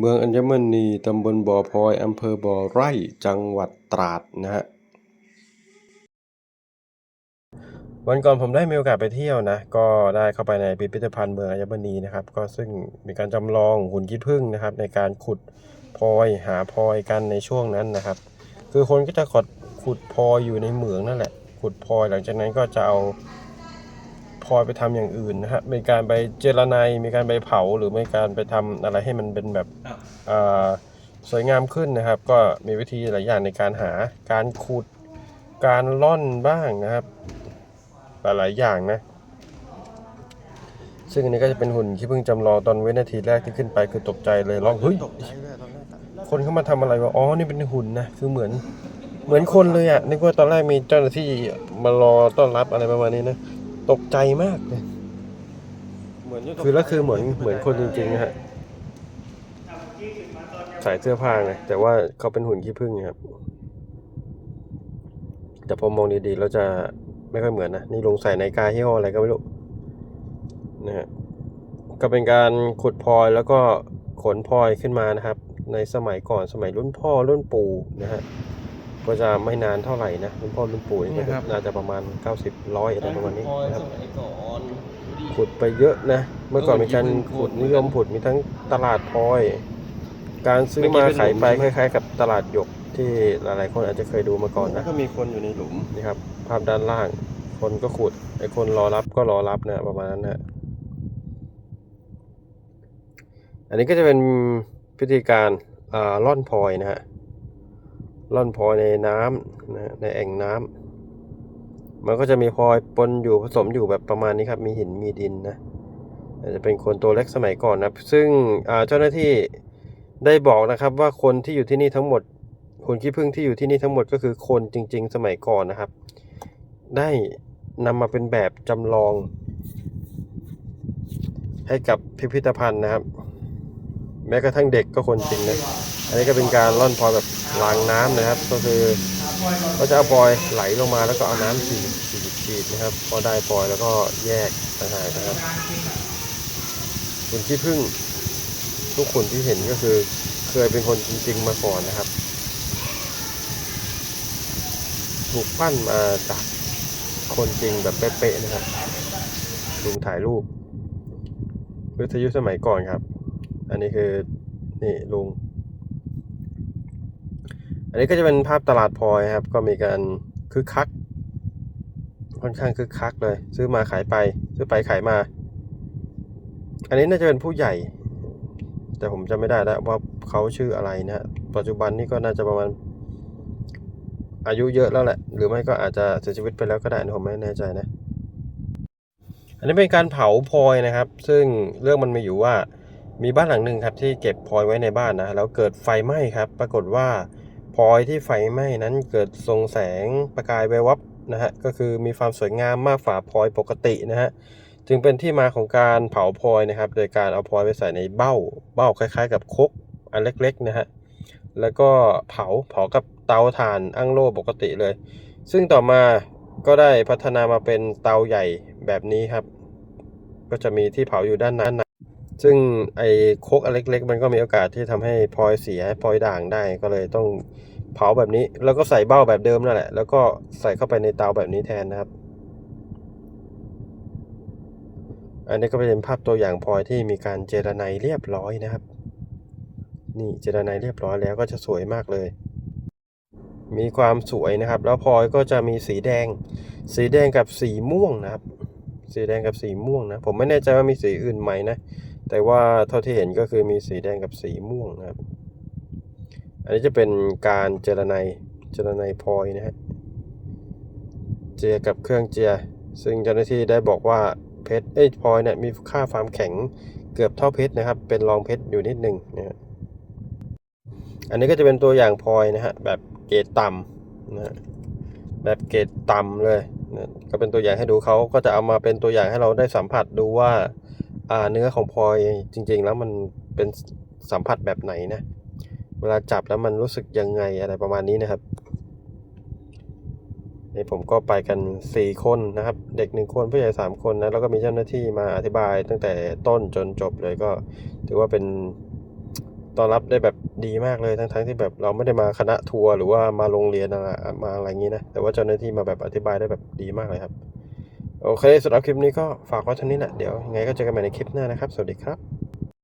เมืองอัญมณีตำบลบ่อพลอยอำเภอบ่อไร่จังหวัดตราดนะฮะวันก่อนผมได้มีโอกาสไปเที่ยวนะ ก็ได้เข้าไปในพิพิธภัณฑ์เมืองอัญมณีนะครับ ก็ซึ่งมีการจำลองหุ่นขี้ผึ้งนะครับ ในการขุดพลอยหาพลอยกันในช่วงนั้นนะครับ คือคนก็จะขดขุดพลอยอยู่ในเหมืองนั่นแหละ ขุดพลอยหลังจากนั้นก็จะเอา พลอยไปทำอย่างอื่นนะฮะมีการไปเจรไนายมีการไปเผาหรือมีการไปทำอะไรให้มันเป็นแบบอ่าสวยงามขึ้นนะครับ ก็มีวิธีหลายอย่างในการหาการขุดการล่อนบ้างนะครับ หลายๆอย่างนะ ซึ่งอันนี้ก็จะเป็นหุ่นที่เพิ่งจำลองตอนวินาทีแรกที่ขึ้นไปคือตกใจเลยร้องเฮ้ยคนเข้ามาทำอะไรวะอ๋อนี่เป็นหุ่นนะคือเหมือนเหมือนคนเลยอะนึกว่าตอนแรกมีเจ้าหน้าที่มารอต้อนรับอะไรประมาณนี้นะ ตกใจมากเลยคือแล้วคือเหมือนเหมือนคนจริงๆนะฮะใส่เสื้อผ้าไงแต่ว่าเขาเป็นหุ่นขี้ผึ้งไงครับแต่พอมองดีๆแล้วจะไม่ค่อยเหมือนนะนี่ลงใส่ในาฬิกายี่ห้ออะไรก็ไม่รู้นะฮะก็เป็นการขุดพลอยแล้วก็ขนพลอยขึ้นมานะครับ ในสมัยก่อนสมัยรุ่นพ่อรุ่นปู่นะฮะ ก็จะไม่นานเท่าไหร่นะรุ่นพ่อรุ่นปู่นี่ก็น่าจะประมาณ 90ร้อยอะไรประมาณนี้นะครับขุดไปเยอะนะ เมื่อก่อนมีการขุดนิยมขุดมีทั้งตลาดพลอย การซื้อมาขายไปคล้าย ๆ กับตลาดหยกที่หลายๆคนอาจจะเคยดูมาก่อนนะ ก็มีคนอยู่ในหลุมนี่ครับ ภาพด้านล่าง คนก็ขุดไอ้คนรอรับก็รอรับนะประมาณนั้นนะอันนี้ก็จะเป็นพิธีการอ่าล่อนพลอยนะฮะ ล่อนพลอยในน้ำนะในแอ่งน้ำมันก็จะมีพลอยปนอยู่ผสมอยู่แบบประมาณนี้ครับ มีหินมีดินนะอาจจะเป็นคนตัวเล็กสมัยก่อนนะซึ่งเจ้าหน้าที่ได้บอกนะครับว่าคนที่อยู่ที่นี่ทั้งหมดคนขี้ผึ้งที่อยู่ที่นี่ทั้งหมดก็คือคนจริง ๆ สมัยก่อนนะครับ ได้นำมาเป็นแบบจำลอง ให้กับพิพิธภัณฑ์นะครับ แม้กระทั่งเด็กก็คนจริงนะ อันนี้ก็เป็นการล่อนพลอยแบบล้างน้ำนะครับ ก็คือก็จะเอาพลอยไหลลงมาแล้วก็เอาน้ำฉีดฉีดฉีดนะครับ พอได้พลอยแล้วก็แยกต่างหากนะครับคุณที่พึ่งทุกคนที่เห็นก็คือเคยเป็นคนจริง ๆ มาก่อนนะครับ ถูกปั้นมาจากคนจริงแบบเป๊ะๆนะครับลุงถ่ายรูปวิทยุสมัยก่อนครับ อันนี้คือ นี่ลุง อันนี้ก็จะเป็นภาพตลาดพลอยครับ ก็มีการคึกคัก ค่อนข้างคึกคักเลย ซื้อมาขายไป ซื้อไปขายมา อันนี้น่าจะเป็นผู้ใหญ่ แต่ผมจะไม่ได้แล้วว่าเขาชื่ออะไรนะฮะปัจจุบันนี่ก็น่าจะประมาณอายุเยอะแล้วแหละ หรือไม่ก็อาจจะเสียชีวิตไปแล้วก็ได้นะผมไม่แน่ใจนะ อันนี้เป็นการเผาพลอยนะครับ ซึ่งเรื่องมันมีอยู่ว่ามีบ้านหลังหนึ่งครับที่เก็บพลอยไว้ในบ้านนะแล้วเกิดไฟไหม้ครับ ปรากฏว่า พลอยที่ไฟไหม้นั้นเกิดทรงแสงประกายแวววับนะฮะก็คือมีความสวยงามมากฝ่าพลอยปกตินะฮะจึงเป็นที่มาของการเผาพลอยนะครับ โดยการเอาพลอยไปใส่ในเบ้า เบ้าคล้ายๆ กับคกอันเล็กๆนะฮะแล้วก็เผาเผากับเตาถ่านอั้งโล่ปกติเลย ซึ่งต่อมาก็ได้พัฒนามาเป็นเตาใหญ่แบบนี้ครับ ก็จะมีที่เผาอยู่ด้านนั้น ซึ่งไอ้โคกอันเล็ก ๆ มันก็มีโอกาสที่ทำให้พลอยเสียพลอยด่างได้ก็เลยต้องเผาแบบนี้ แล้วก็ใส่เบ้าแบบเดิมนั่นแหละ แล้วก็ใส่เข้าไปในเตาแบบนี้แทนนะครับ อันนี้ก็เป็นภาพตัวอย่างพลอยที่มีการเจรไนเรียบร้อยนะครับ นี่เจรไนเรียบร้อยแล้วก็จะสวยมากเลย มีความสวยนะครับ แล้วพลอยก็จะมีสีแดง สีแดงกับสีม่วงนะครับ สีแดงกับสีม่วงนะ ผมไม่แน่ใจว่ามีสีอื่นไหมนะ แต่ว่าเท่าที่เห็นก็คือมีสีแดงกับสีม่วงนะครับ อันนี้จะเป็นการเจรไนเจรไนพลอยนะฮะ เจียกับเครื่องเจีย ซึ่งเจ้าหน้าที่ได้บอกว่าเพชรเอ้ยพลอยเนี่ยมีค่าความแข็งเกือบเท่าเพชรนะครับ เป็นรองเพชรอยู่นิดหนึ่งนะฮะ อันนี้ก็จะเป็นตัวอย่างพลอยนะฮะแบบเกรดต่ำนะฮะแบบเกรดต่ำเลยนะก็เป็นตัวอย่างให้ดูเขาก็จะเอามาเป็นตัวอย่างให้เราได้สัมผัสดูว่า เนื้อของพลอยจริง ๆ แล้วมันเป็นสัมผัสแบบไหนนะ เวลาจับแล้วมันรู้สึกยังไงอะไรประมาณนี้นะครับนี่ผมก็ไปกัน 4 คนนะครับ เด็กหนึ่งคนผู้ใหญ่ 3 คนนะแล้วก็มีเจ้าหน้าที่มาอธิบายตั้งแต่ต้นจนจบเลยก็ ถือว่าเป็นต้อนรับได้แบบดีมากเลยทั้งทั้งๆที่แบบเราไม่ได้มาคณะทัวร์หรือว่ามาโรงเรียนอะไรมาอะไรอย่างนี้นะแต่ว่าเจ้าหน้าที่มาแบบอธิบายได้แบบดีมากเลยครับ โอเคสำหรับคลิปนี้ก็ฝากไว้เท่านี้แหละเดี๋ยวยังไงก็เจอกันใหม่ในคลิปหน้านะครับ สวัสดีครับ